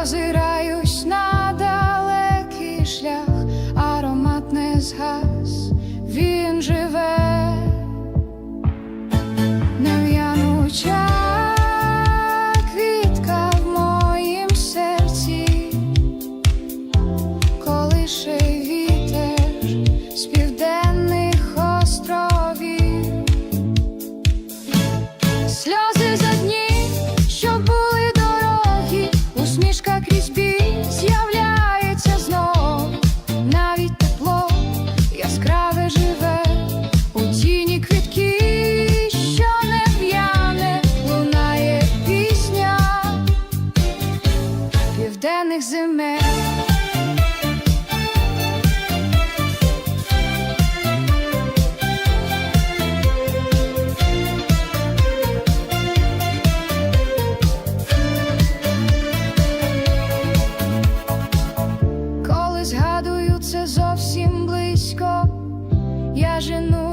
was it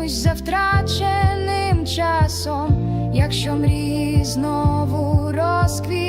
женусь за втраченим часом, якщо мрії знову розквіт.